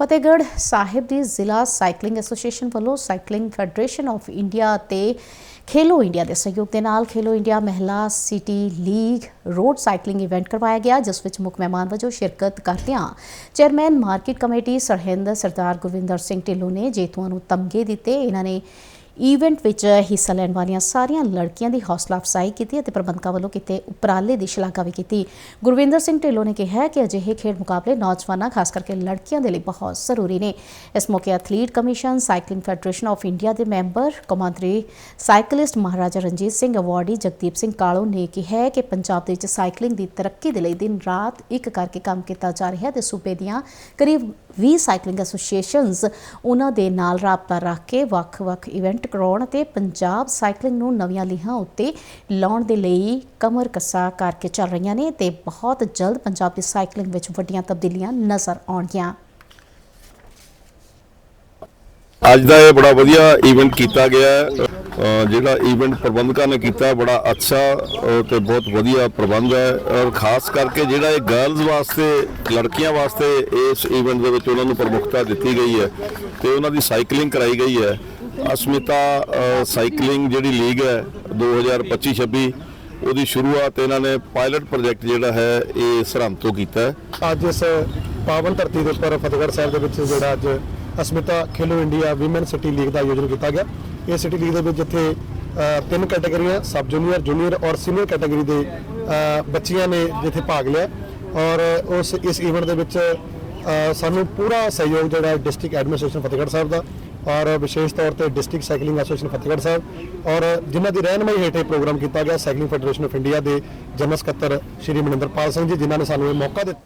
ਫਤਿਹਗੜ੍ਹ ਸਾਹਿਬ ਦੀ ਜ਼ਿਲ੍ਹਾ cycling association ਵੱਲੋਂ ਸਾਈਕਲਿੰਗ ਫੈਡਰੇਸ਼ਨ ਆਫ ਇੰਡੀਆ ਤੇ ਖੇਲੋ ਇੰਡੀਆ ਦੇ ਸਹਿਯੋਗ ਦੇ ਨਾਲ ਖੇਲੋ ਇੰਡੀਆ ਮਹਿਲਾ city league road cycling event ਕਰਵਾਇਆ ਗਿਆ, ਜਿਸ ਵਿੱਚ ਮੁੱਖ ਮਹਿਮਾਨ ਵਜੋਂ ਸ਼ਿਰਕਤ ਕਰਦਿਆਂ chairman market committee Sirhind Sardar Gurwinder Singh Dhillon ਨੇ ਜੇਤੂਆਂ ਨੂੰ ਤਮਗੇ ਦਿੱਤੇ। ਇਹਨਾਂ ਨੇ ਈਵੈਂਟ ਵਿੱਚ ਹਿੱਸਾ ਲੈਣ ਵਾਲੀਆਂ ਸਾਰੀਆਂ ਲੜਕੀਆਂ ਦੀ ਹੌਸਲਾ ਅਫਜ਼ਾਈ ਕੀਤੀ ਅਤੇ ਪ੍ਰਬੰਧਕਾਂ ਵੱਲੋਂ ਕੀਤੇ ਉਪਰਾਲੇ ਦੀ ਸ਼ਲਾਘਾ ਵੀ ਕੀਤੀ। ਗੁਰਵਿੰਦਰ ਸਿੰਘ ਢਿੱਲੋਂ ਨੇ ਕਿਹਾ ਕਿ ਅਜਿਹੇ ਖੇਡ ਮੁਕਾਬਲੇ ਨੌਜਵਾਨਾਂ, ਖਾਸ ਕਰਕੇ ਲੜਕੀਆਂ ਦੇ ਲਈ ਬਹੁਤ ਜ਼ਰੂਰੀ ਨੇ। ਇਸ ਮੌਕੇ athlete commission, cycling federation of India ਦੇ ਮੈਂਬਰ ਕਮਾਂਡਰੀ ਸਾਈਕਲਿਸਟ ਮਹਾਰਾਜਾ ਰਣਜੀਤ ਸਿੰਘ, ਅਵਾਰਡੀ ਜਗਦੀਪ ਸਿੰਘ ਕਾਲੋ ਨੇ ਕਿਹਾ ਕਿ ਪੰਜਾਬ ਦੇ ਵਿੱਚ ਸਾਈਕਲਿੰਗ ਦੀ ਤਰੱਕੀ ਦੇ ਲਈ ਦਿਨ ਰਾਤ ਇੱਕ ਕਰਕੇ ਕੰਮ ਕੀਤਾ ਜਾ ਰਿਹਾ ਹੈ ਤੇ ਸੂਬੇ ਦੀਆਂ ਕਰੀਬ 20 ਸਾਈਕਲਿੰਗ ਐਸੋਸੀਏਸ਼ਨਸ ਉਹਨਾਂ ਦੇ ਨਾਲ ਰਾਬਤਾ ਰੱਖ ਕੇ ਵੱਖ-ਵੱਖ ਇਵੈਂਟ ਕਰਾਉਣ ਤੇ ਪੰਜਾਬ ਸਾਈਕਲਿੰਗ ਨੂੰ ਨਵੀਆਂ ਲੀਹਾਂ ਉੱਤੇ ਲਾਉਣ ਦੇ ਲਈ ਕਮਰ ਕੱਸਾ ਕਰਕੇ ਚੱਲ ਰਹੀਆਂ ਨੇ ਤੇ ਬਹੁਤ ਜਲਦ ਪੰਜਾਬ ਦੀ ਸਾਈਕਲਿੰਗ ਵਿੱਚ ਵੱਡੀਆਂ ਤਬਦੀਲੀਆਂ ਨਜ਼ਰ ਆਉਣਗੀਆਂ। ਅੱਜ ਦਾ ਇਹ ਬੜਾ ਵਧੀਆ ਇਵੈਂਟ ਕੀਤਾ ਗਿਆ ਜਿਹੜਾ ਇਵੈਂਟ ਪ੍ਰਬੰਧਕਾਂ ਨੇ ਕੀਤਾ ਬੜਾ ਅੱਛਾ ਅ, ਤੇ ਬਹੁਤ ਵਧੀਆ ਪ੍ਰਬੰਧ ਹੈ। ਔਰ ਖਾਸ ਕਰਕੇ ਜਿਹੜਾ ਇਹ ਗਰਲਜ਼ ਵਾਸਤੇ ਲੜਕੀਆਂ ਵਾਸਤੇ ਇਸ ਇਵੈਂਟ ਦੇ ਵਿੱਚ ਉਹਨਾਂ ਨੂੰ ਪ੍ਰਮੁਖਤਾ ਦਿੱਤੀ ਗਈ ਹੈ ਤੇ ਉਹਨਾਂ ਦੀ ਸਾਈਕਲਿੰਗ ਕਰਾਈ ਗਈ ਹੈ। ਅਸਮਿਤਾ ਸਾਈਕਲਿੰਗ ਜਿਹੜੀ ਲੀਗ ਹੈ 2025-26 ਉਹਦੀ ਸ਼ੁਰੂਆਤ ਇਹਨਾਂ ਨੇ ਪਾਇਲਟ ਪ੍ਰੋਜੈਕਟ ਜਿਹੜਾ ਹੈ ਇਹ ਸਰਹੰਦ ਤੋਂ ਕੀਤਾ ਅੱਜ ਇਸ ਪਾਵਨ ਧਰਤੀ ਦੇ ਉੱਪਰ ਫਤਿਹਗੜ੍ਹ ਸਾਹਿਬ ਦੇ ਵਿੱਚ ਜਿਹੜਾ ਅੱਜ Asmita Khelo India women city league ਦਾ ਆਯੋਜਨ ਕੀਤਾ ਗਿਆ। ਇਹ ਸਿਟੀ ਲੀਗ ਦੇ ਵਿੱਚ ਜਿੱਥੇ ਤਿੰਨ ਕੈਟਾਗਰੀਆਂ ਸਬ ਜੂਨੀਅਰ ਜੂਨੀਅਰ ਔਰ ਸੀਨੀਅਰ ਕੈਟਾਗਰੀ ਦੇ ਬੱਚੀਆਂ ਨੇ ਜਿੱਥੇ ਭਾਗ ਲਿਆ। ਔਰ ਉਸ, ਇਸ ਇਵੈਂਟ ਦੇ ਵਿੱਚ ਸਾਨੂੰ ਪੂਰਾ ਸਹਿਯੋਗ ਜਿਹੜਾ ਡਿਸਟ੍ਰਿਕਟ ਐਡਮਿਨਿਸਟ੍ਰੇਸ਼ਨ ਫਤਿਹਗੜ੍ਹ ਸਾਹਿਬ ਦਾ ਔਰ ਵਿਸ਼ੇਸ਼ ਤੌਰ ਤੇ district cycling association Fatehgarh Sahib ਔਰ ਜਿਨ੍ਹਾਂ ਦੀ ਰਹਿਨਮਾਈ ਹੇਠ ਇਹ ਪ੍ਰੋਗਰਾਮ ਕੀਤਾ ਗਿਆ ਸਾਈਕਲਿੰਗ ਫੈਡਰੇਸ਼ਨ ਆਫ ਇੰਡੀਆ ਦੇ ਜਨਰਲ ਸਕੱਤਰ ਸ਼੍ਰੀ ਮਨਿੰਦਰਪਾਲ ਸਿੰਘ ਜੀ, ਜਿਨ੍ਹਾਂ ਨੇ ਸਾਨੂੰ ਇਹ ਮੌਕਾ ਦਿੱਤਾ।